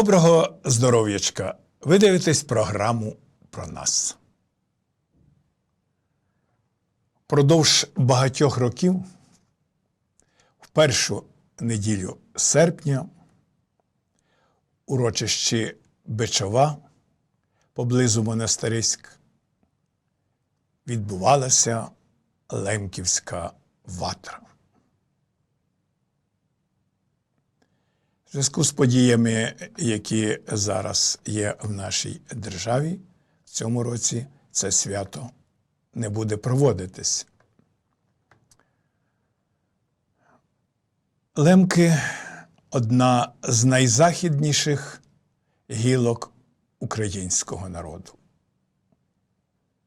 Доброго здоров'ячка! Ви дивитесь програму про нас. Продовж багатьох років, в першу неділю серпня, урочищі Бичова поблизу Монастириськ відбувалася Лемківська ватра. В зв'язку з подіями, які зараз є в нашій державі, в цьому році це свято не буде проводитись. Лемки одна з найзахідніших гілок українського народу.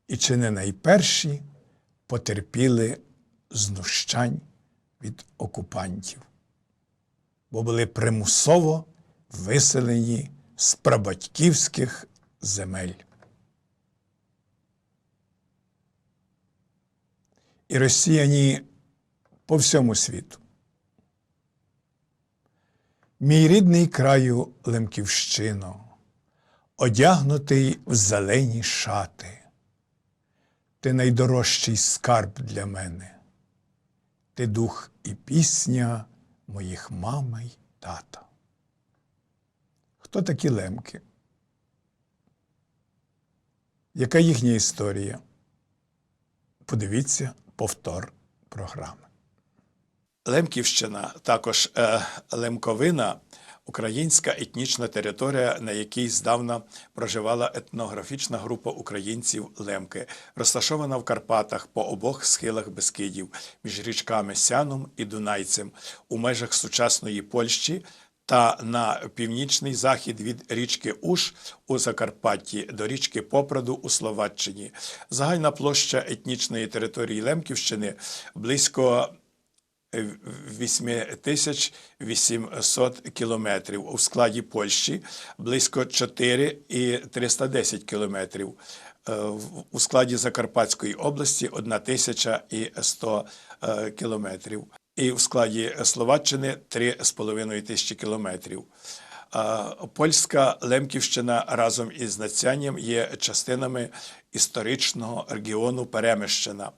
І чи не найперші потерпіли знущань від окупантів бо були примусово виселені з прабатьківських земель. І росіяні по всьому світу. Мій рідний краю Лемківщино, одягнутий в зелені шати. Ти найдорожчий скарб для мене, ти дух і пісня моїх мама й тата. Хто такі лемки? Яка їхня історія? Подивіться повтор програми. Лемківщина, також е, Лемковина, українська етнічна територія, на якій здавна проживала етнографічна група українців Лемки, розташована в Карпатах по обох схилах Бескидів, між річками Сяном і Дунайцем, у межах сучасної Польщі. Та на північний захід від річки Уш у Закарпатті до річки Попроду у Словаччині. Загальна площа етнічної території Лемківщини близько 8800 кілометрів, у складі Польщі близько 4 і 310 кілометрів. Е, У складі Закарпатської області 1100 е, кілометрів. І в складі Словаччини 3,5 тисячі кілометрів. Польська Лемківщина разом із Нацянням є частинами історичного регіону Перемищина.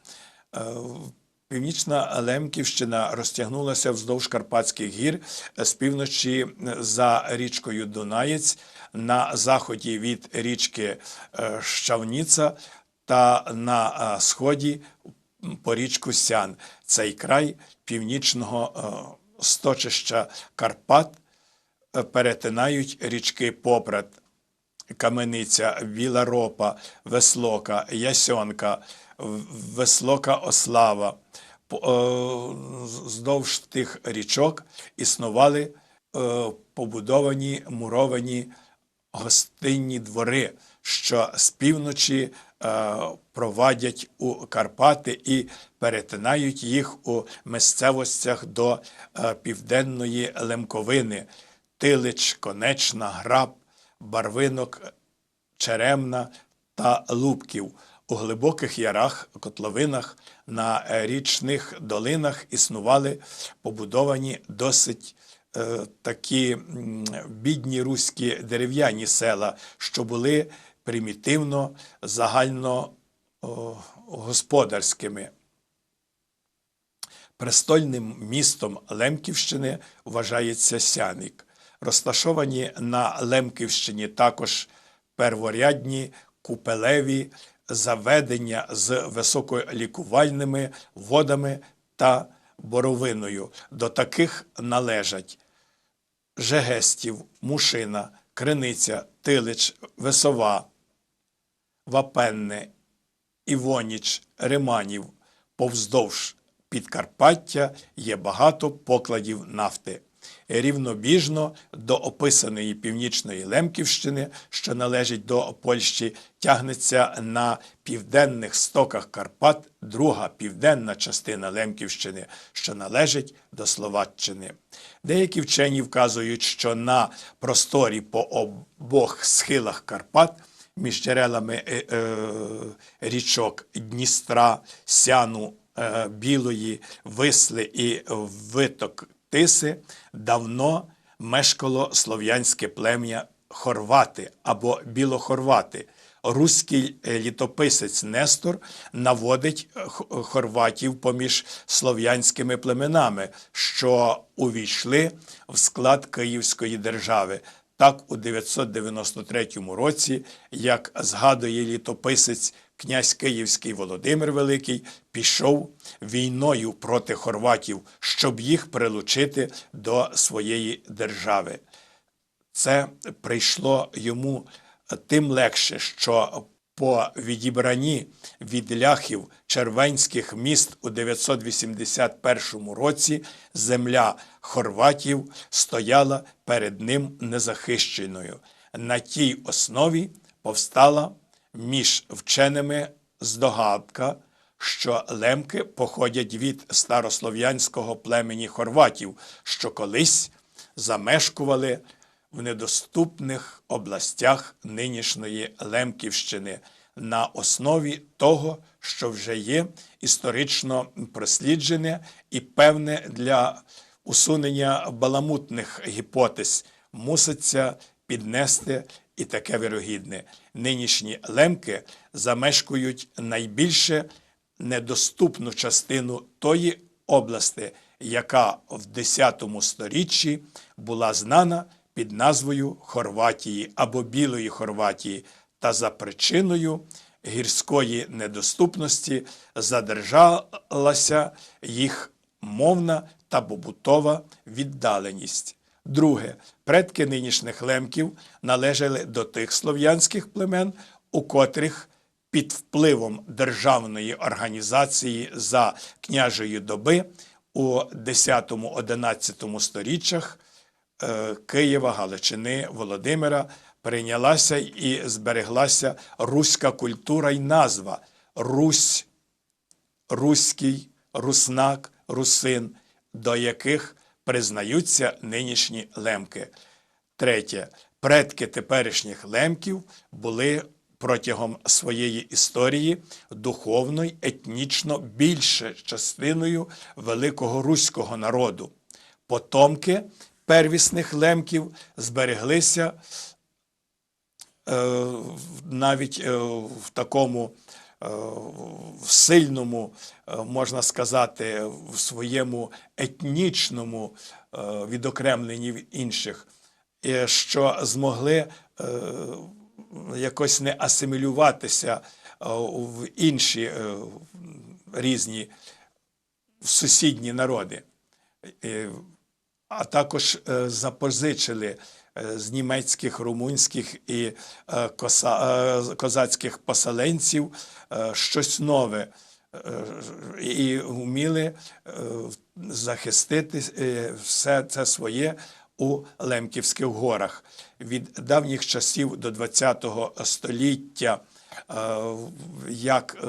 Е, Північна Лемківщина розтягнулася вздовж Карпатських гір з півночі за річкою Дунаєць на заході від річки е, Щавніца та на е, сході по річку Сян. Цей край північного е, сточища Карпат е, перетинають річки Попрат, Камениця, Біла Ропа, Веслока, Ясьонка, Веслока Ослава. Е, Здовж тих річок існували е, побудовані муровані гостинні двори, що з півночі е, провадять у Карпати і перетинають їх у місцевостях до південної Лемковини, Тилич, Конечна, Граб, Барвинок, Черемна та Лубків. У глибоких ярах, котловинах, на е, річних долинах існували побудовані досить е, такі бідні руські дерев'яні села, що були примітивно загально о, господарськими. Престольним містом Лемківщини вважається Сяник. Розташовані на Лемківщині також перворядні купелеві заведення з високолікувальними водами та боровиною. До таких належать Жегестів, Мушина, Криниця, Тилич, Весова, Вапенне, Івоніч, Риманів. Повздовж Підкарпаття є багато покладів нафти. Рівнобіжно до описаної північної Лемківщини, що належить до Польщі, тягнеться на південних стоках Карпат друга південна частина Лемківщини, що належить до Словаччини. Деякі вчені вказують, що на просторі по обох схилах Карпат між джерелами е, е, річок Дністра, Сяну, е, Білої, Висли і виток Тиси давно мешкало слов'янське плем'я хорвати або білохорвати. Руський е, літописець Нестор наводить е, хорватів поміж слов'янськими племенами, що увійшли в склад Київської держави. Так, у 993 році, як згадує літописець князь Київський Володимир Великий, пішов війною проти хорватів, щоб їх прилучити до своєї держави. Це прийшло йому тим легше, що по відібранні від ляхів червенських міст у 981 році земля хорватів стояла перед ним незахищеною. На тій основі повстала між вченими здогадка, що лемки походять від старослов'янського племені хорватів, що колись замешкували в недоступних областях нинішньої Лемківщини на основі того, що вже є історично просліджене і певне для усунення баламутних гіпотез муситься піднести і таке вірогідне. Нинішні лемки замешкують найбільше недоступну частину тої області, яка в X сторіччі була знана під назвою Хорватії або Білої Хорватії, та за причиною гірської недоступності задержалася їх мовна та побутова віддаленість. Друге, предки нинішніх лемків належали до тих слов'янських племен, у котрих під впливом державної організації за княжої доби у 10-11 сторіччях е, Києва, Галичини, Володимира прийнялася і збереглася руська культура й назва Русь, Руський, Руснак, Русин, до яких признаються нинішні лемки. Третє. Предки теперішніх лемків були протягом своєї історії духовно етнічно більше частиною великого руського народу. Потомки первісних лемків збереглися е, навіть е, в такому в сильному, е, можна сказати, в своєму етнічному е, відокремленні від інших, що змогли е, якось не асимілюватися е, в інші е, різні сусідні народи. Е, а також е, запозичили е, з німецьких, румунських і е, е, козацьких поселенців е, щось нове е, і вміли е, захистити е, все це своє у Лемківських горах. Від давніх часів до ХХ століття, е, як е,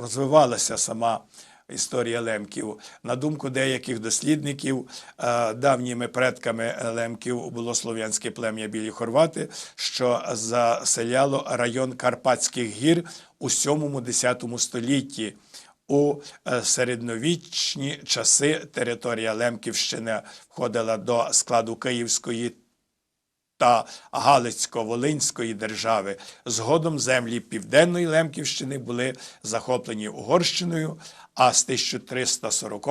розвивалася сама історія лемків. На думку деяких дослідників, е, давніми предками лемків було слов'янське плем'я білі хорвати, що заселяло район Карпатських гір у 7-10 столітті. У е, середньовічні часи територія Лемківщини входила до складу Київської та Галицько-Волинської держави. Згодом землі Південної Лемківщини були захоплені Угорщиною, а з 1340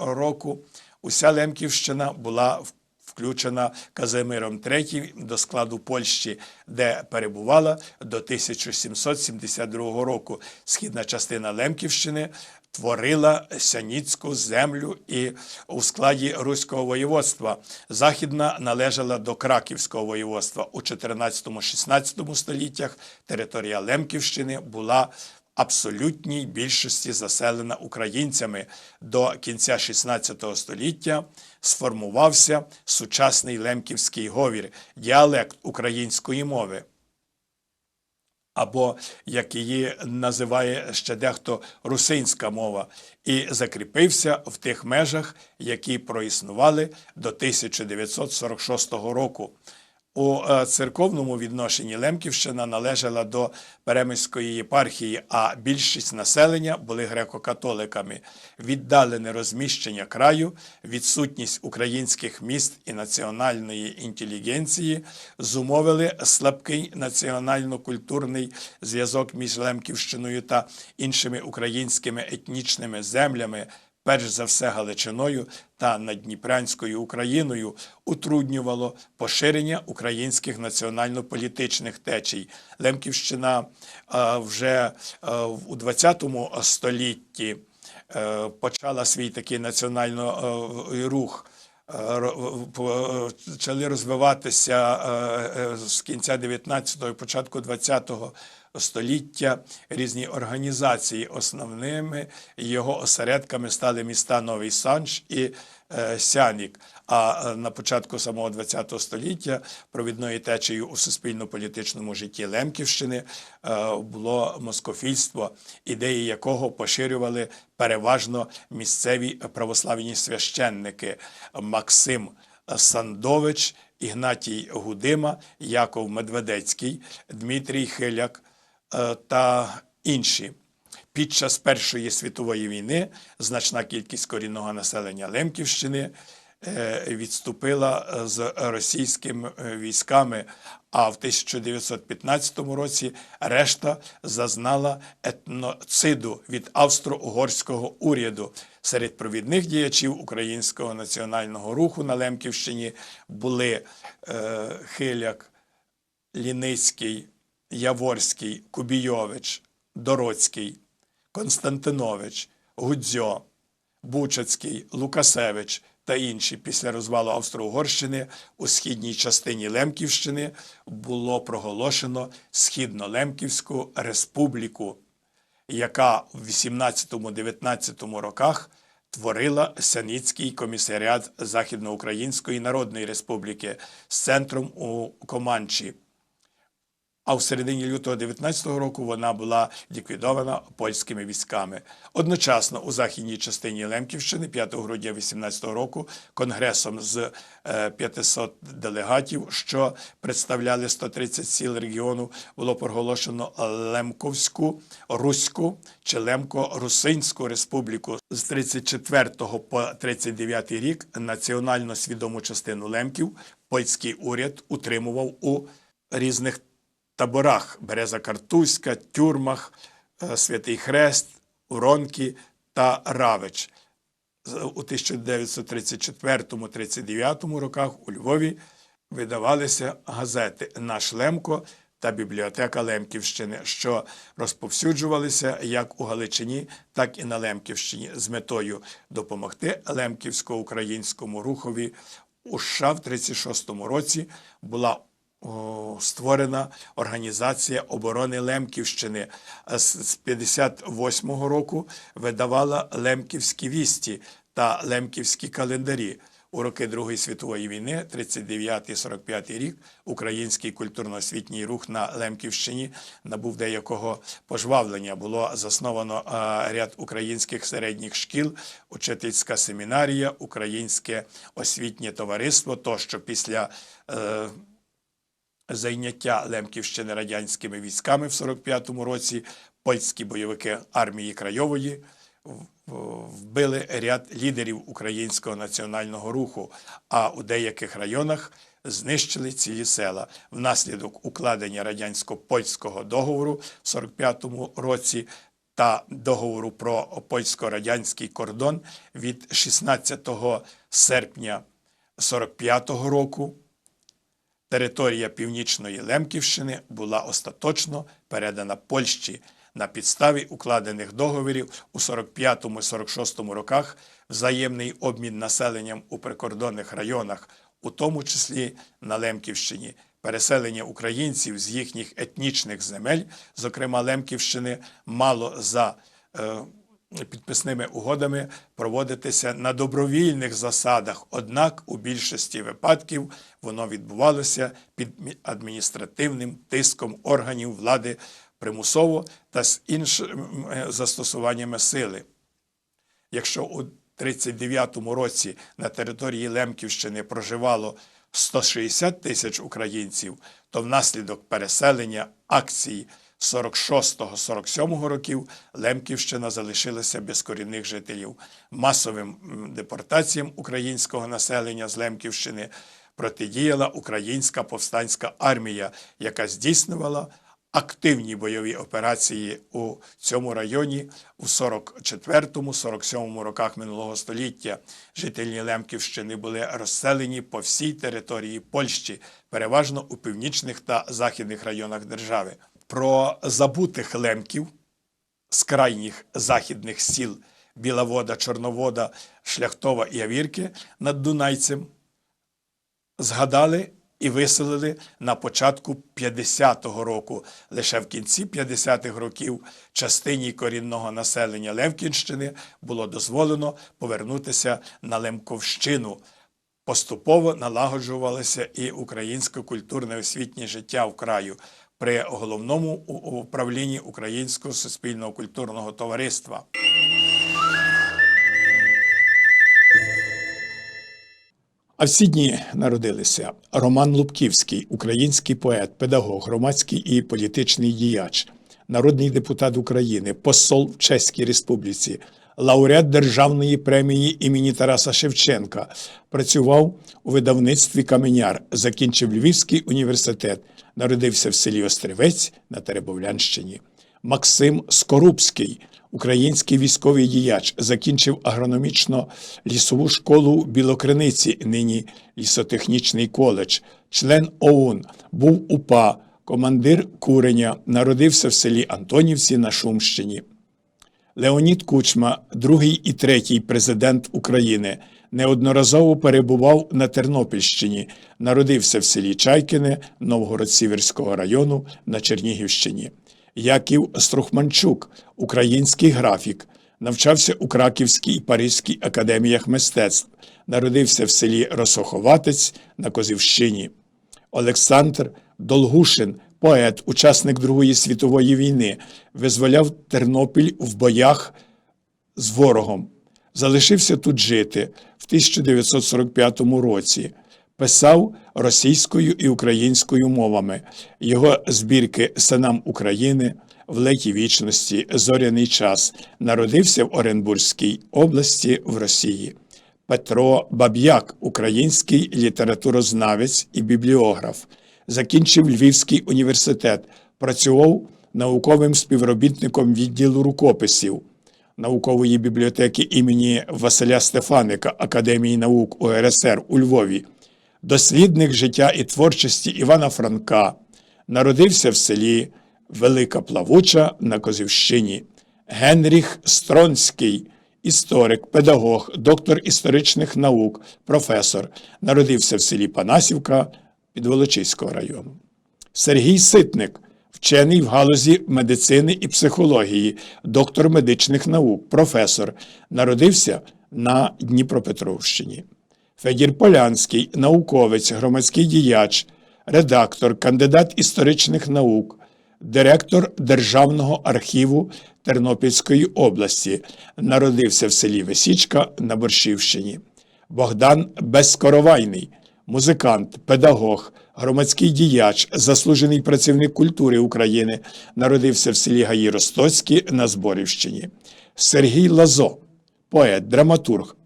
року уся Лемківщина була включена Казимиром III до складу Польщі, де перебувала до 1772 року. Східна частина Лемківщини творила Сяніцьку землю і у складі Руського воєводства. Західна належала до Краківського воєводства. У 14-16 століттях територія Лемківщини була абсолютній більшості заселена українцями. До кінця 16 століття сформувався сучасний лемківський говір, діалект української мови або як її називає ще дехто русинська мова, і закріпився в тих межах, які проіснували до 1946 року. У е, церковному відношенні Лемківщина належала до Перемиської єпархії, а більшість населення були греко-католиками. Віддалене розміщення краю, відсутність українських міст і національної інтелігенції зумовили слабкий національно-культурний зв'язок між Лемківщиною та іншими українськими етнічними землями перш за все Галичиною та Надніпрянською Україною, утруднювало поширення українських національно-політичних течій. Лемківщина е, вже е, у ХХ столітті е, почала свій такий національно рух. Почали розвиватися з кінця 19-го і початку 20-го століття різні організації. Основними його осередками стали міста Новий Санч і е, Сянік. А е, на початку самого ХХ століття провідною течею у суспільно-політичному житті Лемківщини е, було москофільство, ідеї якого поширювали переважно місцеві православні священники Максим Сандович, Ігнатій Гудима, Яков Медведецький, Дмитрій Хиляк та інші. Під час Першої світової війни значна кількість корінного населення Лемківщини е, відступила е, з російськими е, військами, а в 1915 році решта зазнала етноциду від австро-угорського уряду. Серед провідних діячів українського національного руху на Лемківщині були е, Хиляк, Ліницький, Яворський, Кубійович, Дороцький, Константинович, Гудзьо, Бучацький, Лукасевич та інші після розвалу Австро-Угорщини у східній частині Лемківщини було проголошено Східно-Лемківську республіку, яка в 18-19 роках творила Сяницький комісаріат Західноукраїнської Народної Республіки з центром у Команчі. А в середині лютого 19-го року вона була ліквідована польськими військами. Одночасно у західній частині Лемківщини 5 грудня 18-го року конгресом з е, 500 делегатів, що представляли 130 сіл регіону, було проголошено Лемковську, Руську чи Лемко-Русинську республіку. З 34 по 39 рік національно свідому частину лемків польський уряд утримував у різних таборах Береза Картузька, тюрмах, е, Святий Хрест, Уронки та Равич. У 1934-39 роках у Львові видавалися газети Наш Лемко та Бібліотека Лемківщини, що розповсюджувалися як у Галичині, так і на Лемківщині з метою допомогти лемківсько-українському рухові. У США в 36-му році була створена Організація оборони Лемківщини. З з 58-го року видавала Лемківські вісті та Лемківські календарі. У роки Другої світової війни, 39-45 рік, український культурно-освітній рух на Лемківщині набув деякого пожвавлення. Було засновано ряд українських середніх шкіл, учительська семінарія, українське освітнє товариство. Тощо після е, зайняття Лемківщини радянськими військами в 45-му році польські бойовики армії Крайової вбили ряд лідерів українського національного руху, а у деяких районах знищили цілі села. Внаслідок укладення радянсько-польського договору в 45-му році та договору про польсько-радянський кордон від 16 серпня 45-го року Територія Північної Лемківщини була остаточно передана Польщі на підставі укладених договорів у 45-46 роках взаємний обмін населенням у прикордонних районах, у тому числі на Лемківщині, переселення українців з їхніх етнічних земель, зокрема Лемківщини, мало за е, підписними угодами проводитися на добровільних засадах. Однак у більшості випадків воно відбувалося під адміністративним тиском органів влади примусово та з іншими е, застосуваннями сили. Якщо у 39-му році на території Лемківщини проживало 160 тисяч українців, то внаслідок переселення акції 46-47 років Лемківщина залишилася без корінних жителів. Масовим депортаціям українського населення з Лемківщини протидіяла українська повстанська армія, яка здійснювала активні бойові операції у цьому районі у 44-47 роках минулого століття. Жителі Лемківщини були розселені по всій території Польщі, переважно у північних та західних районах держави. Про забутих лемків з крайніх західних сіл Біловода, Чорновода, Шляхтова і Явірки над Дунайцем згадали і виселили на початку 50-го року. Лише в кінці 50-х років частині корінного населення Левкінщини було дозволено повернутися на Лемковщину. Поступово налагоджувалося і українське культурне освітнє життя в краю при головному управлінні Українського суспільного культурного товариства. А в ці дні народилися Роман Лубківський, український поет, педагог, громадський і політичний діяч, народний депутат України, посол в Чеській Республіці, лауреат Державної премії імені Тараса Шевченка, працював у видавництві Каменяр, закінчив Львівський університет, народився в селі Острівець на Теребовлянщині. Максим Скорубський, український військовий діяч, закінчив агрономічно-лісову школу в Білокриниці, нині лісотехнічний коледж, член ОУН, був УПА, командир куреня, народився в селі Антонівці на Шумщині. Леонід Кучма, другий і третій президент України, неодноразово перебував на Тернопільщині, народився в селі Чайкине Новгород-Сіверського району на Чернігівщині. Яків Струхманчук, український графік, навчався у Краківській і Паризькій академіях мистецтв, народився в селі Росоховатець на Козівщині. Олександр Долгушин, поет, учасник Другої світової війни, визволяв Тернопіль в боях з ворогом. Залишився тут жити в 1945 році. Писав російською і українською мовами. Його збірки Синам України, в леті вічності, Зоряний час народився в Оренбурзькій області в Росії. Петро Баб'як, український літературознавець і бібліограф, закінчив Львівський університет, працював науковим співробітником відділу рукописів наукової бібліотеки імені Василя Стефаника Академії наук УРСР у Львові, дослідник життя і творчості Івана Франка, народився в селі Велика Плавуча на Козівщині. Генріх Стронський, історик, педагог, доктор історичних наук, професор, народився в селі Панасівка Підволочиського району. Сергій Ситник, вчений в галузі медицини і психології, доктор медичних наук, професор, народився на Дніпропетровщині. Федір Полянський, науковець, громадський діяч, редактор, кандидат історичних наук, директор Державного архіву Тернопільської області, народився в селі Весічка на Борщівщині. Богдан Безкоровайний, музикант, педагог, громадський діяч, заслужений працівник культури України, народився в селі Гаї Ростоцькі на Зборівщині. Сергій Лазо, поет, драматург,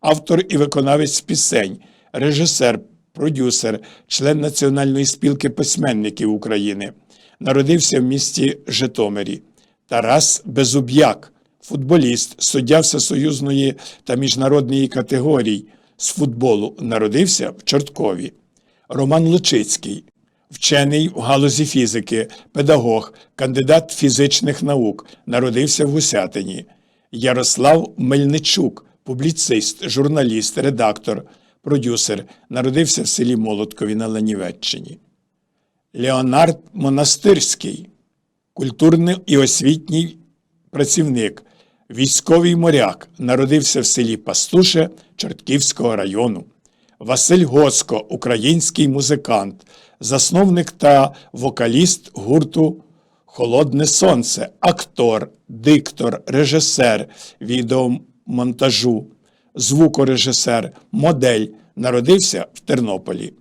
автор і виконавець пісень, режисер, продюсер, член Національної спілки письменників України. Народився в місті Житомирі. Тарас Безуб'як, футболіст, суддя всесоюзної та міжнародної категорій з футболу, народився в Чорткові. Роман Лучицький, вчений в галузі фізики, педагог, кандидат фізичних наук, народився в Гусятині. Ярослав Мельничук, публіцист, журналіст, редактор, продюсер, народився в селі Молоткові на Ланівеччині. Леонард Монастирський, культурний і освітній працівник, військовий моряк, народився в селі Пастуше Чортківського району. Василь Гоцко, український музикант, засновник та вокаліст гурту Холодне Сонце, актор, диктор, режисер відеомонтажу, звукорежисер, модель, народився в Тернополі.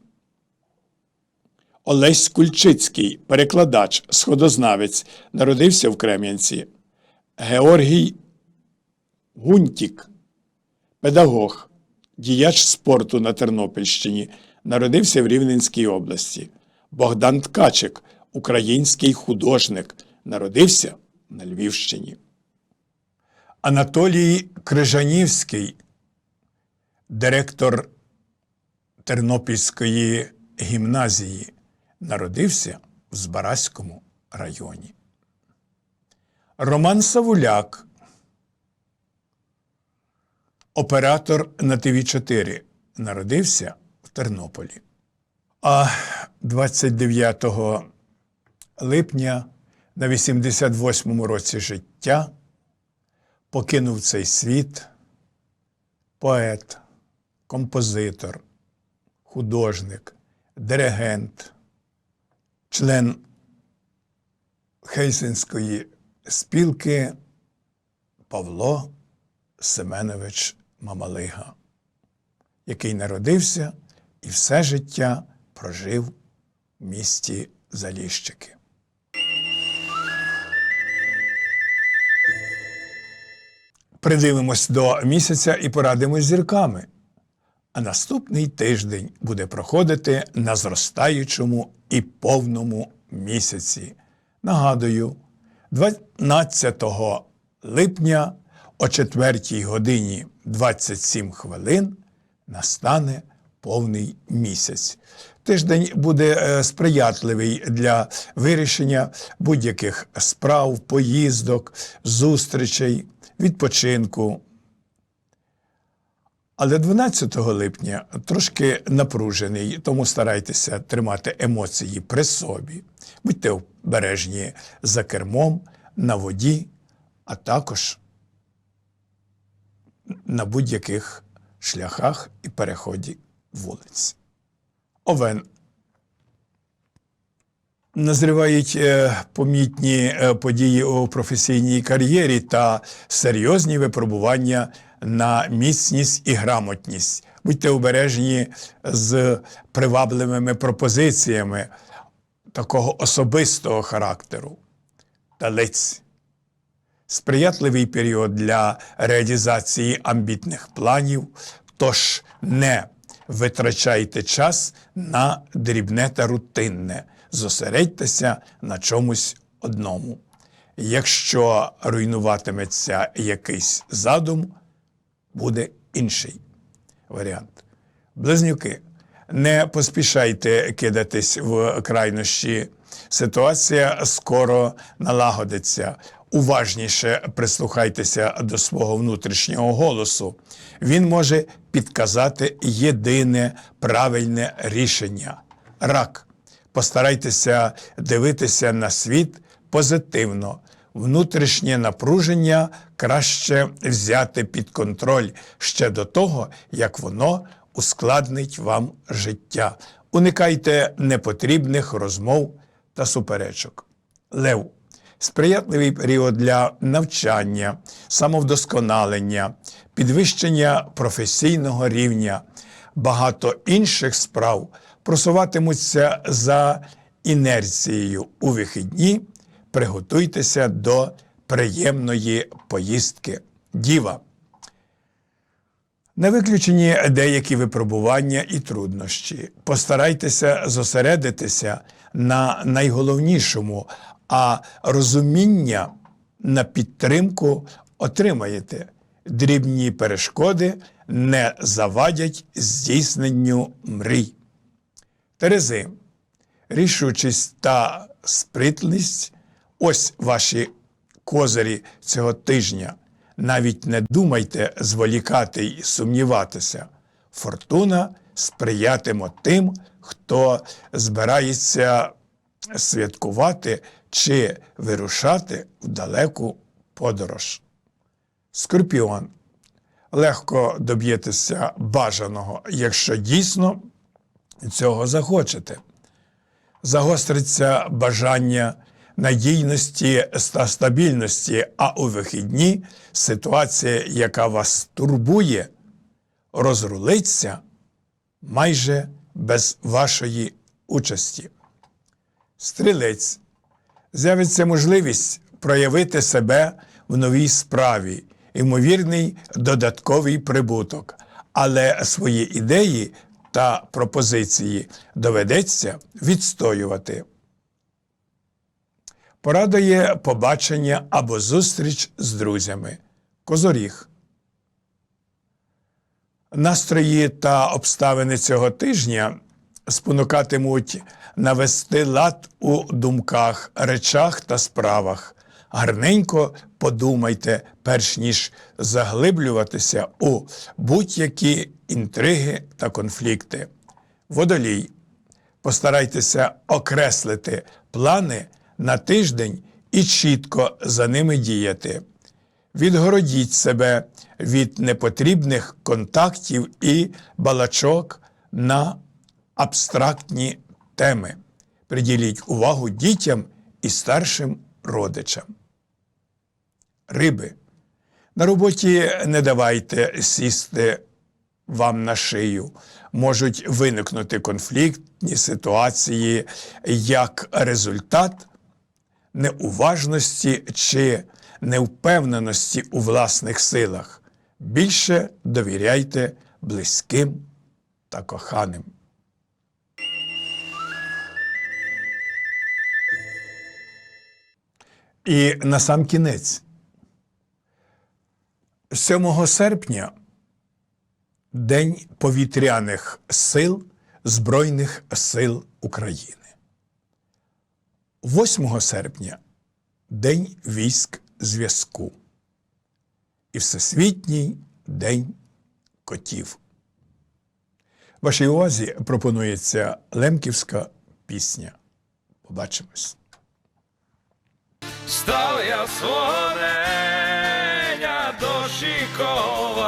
Олесь Кульчицький, перекладач, сходознавець, народився в Крем'янці. Георгій Гунтік, педагог, діяч спорту на Тернопільщині, народився в Рівненській області. Богдан Ткачик, український художник, народився на Львівщині. Анатолій Крижанівський, директор Тернопільської гімназії, народився в Збаразькому районі. Роман Савуляк, оператор на ТВ4, народився в Тернополі. А 29 липня на 88-му році життя покинув цей світ поет, композитор, художник, диригент, член Хейсинської спілки Павло Семенович Мамалига, який народився і все життя прожив в місті Заліщики. Придивимось до місяця і порадимось зірками. А наступний тиждень буде проходити на зростаючому і повному місяці. Нагадую, 12 липня о 4 годині 27 хвилин настане повний місяць. Тиждень буде е, сприятливий для вирішення будь-яких справ, поїздок, зустрічей, відпочинку. Але 12 липня трошки напружений, тому старайтеся тримати емоції при собі. Будьте обережні за кермом, на воді, а також на будь-яких шляхах і переході вулиць. Овен. Назрівають е, помітні е, події у професійній кар'єрі та серйозні випробування на міцність і грамотність. Будьте обережні з привабливими пропозиціями такого особистого характеру. Талець. Сприятливий період для реалізації амбітних планів, тож не витрачайте час на дрібне та рутинне, зосередьтеся на чомусь одному. Якщо руйнуватиметься якийсь задум, буде інший варіант. Близнюки, не поспішайте кидатись в крайнощі. Ситуація скоро налагодиться. Уважніше прислухайтеся до свого внутрішнього голосу. Він може підказати єдине правильне рішення. Рак. Постарайтеся дивитися на світ позитивно. Внутрішнє напруження краще взяти під контроль ще до того, як воно ускладнить вам життя. Уникайте непотрібних розмов та суперечок. Лев сприятливий період для навчання, самовдосконалення, підвищення професійного рівня, багато інших справ просуватимуться за інерцією у вихідні. Приготуйтеся до приємної поїздки. Діва. Не виключені деякі випробування і труднощі. Постарайтеся зосередитися на найголовнішому, а розуміння на підтримку отримаєте. Дрібні перешкоди не завадять здійсненню мрій. Терези, рішучість та спритність ось ваші козирі цього тижня. Навіть не думайте зволікати й сумніватися. Фортуна сприятиме тим, хто збирається святкувати чи вирушати в далеку подорож. Скорпіон. Легко доб'єтеся бажаного, якщо дійсно цього захочете. Загостриться бажання надійності та стабільності, а у вихідні ситуація, яка вас турбує, розрулиться майже без вашої участі. Стрілець з'явиться можливість проявити себе в новій справі, ймовірний додатковий прибуток, але свої ідеї та пропозиції доведеться відстоювати. Порадує побачення або зустріч з друзями. Козоріг. Настрої та обставини цього тижня спонукатимуть навести лад у думках, речах та справах. Гарненько подумайте, перш ніж заглиблюватися у будь-які інтриги та конфлікти. Водолій. Постарайтеся окреслити плани на тиждень і чітко за ними діяти. Відгородіть себе від непотрібних контактів і балачок на абстрактні теми. Приділіть увагу дітям і старшим родичам. Риби. На роботі не давайте сісти вам на шию. Можуть виникнути конфліктні ситуації як результат неуважності чи невпевненості у власних силах. Більше довіряйте близьким та коханим. І на сам кінець. 7 серпня День повітряних сил Збройних сил України. 8 серпня День військ зв'язку і Всесвітній День котів. Вашій увазі пропонується лемківська пісня. Побачимось. Став я свого неня дошікovat.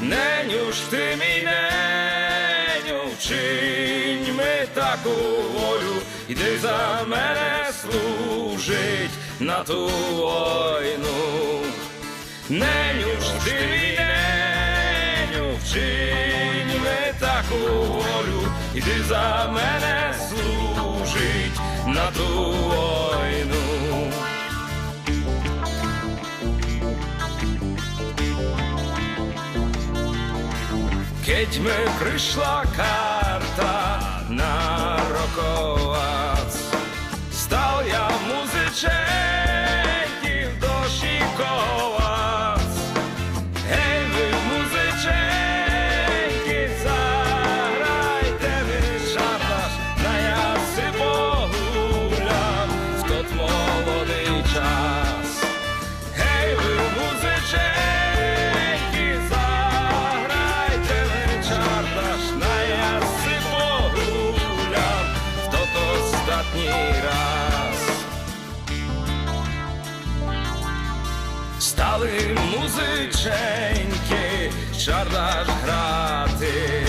Неню ж ти мій неню, вчинь ми таку волю, іди за мене служить на ту войну. Неню ж ти мій неню, вчинь ми таку волю, іди за мене служить на ту войну. Mi prišla karta na rokovac, stal ja muzyczenki почали музиченьки, шардаш грати.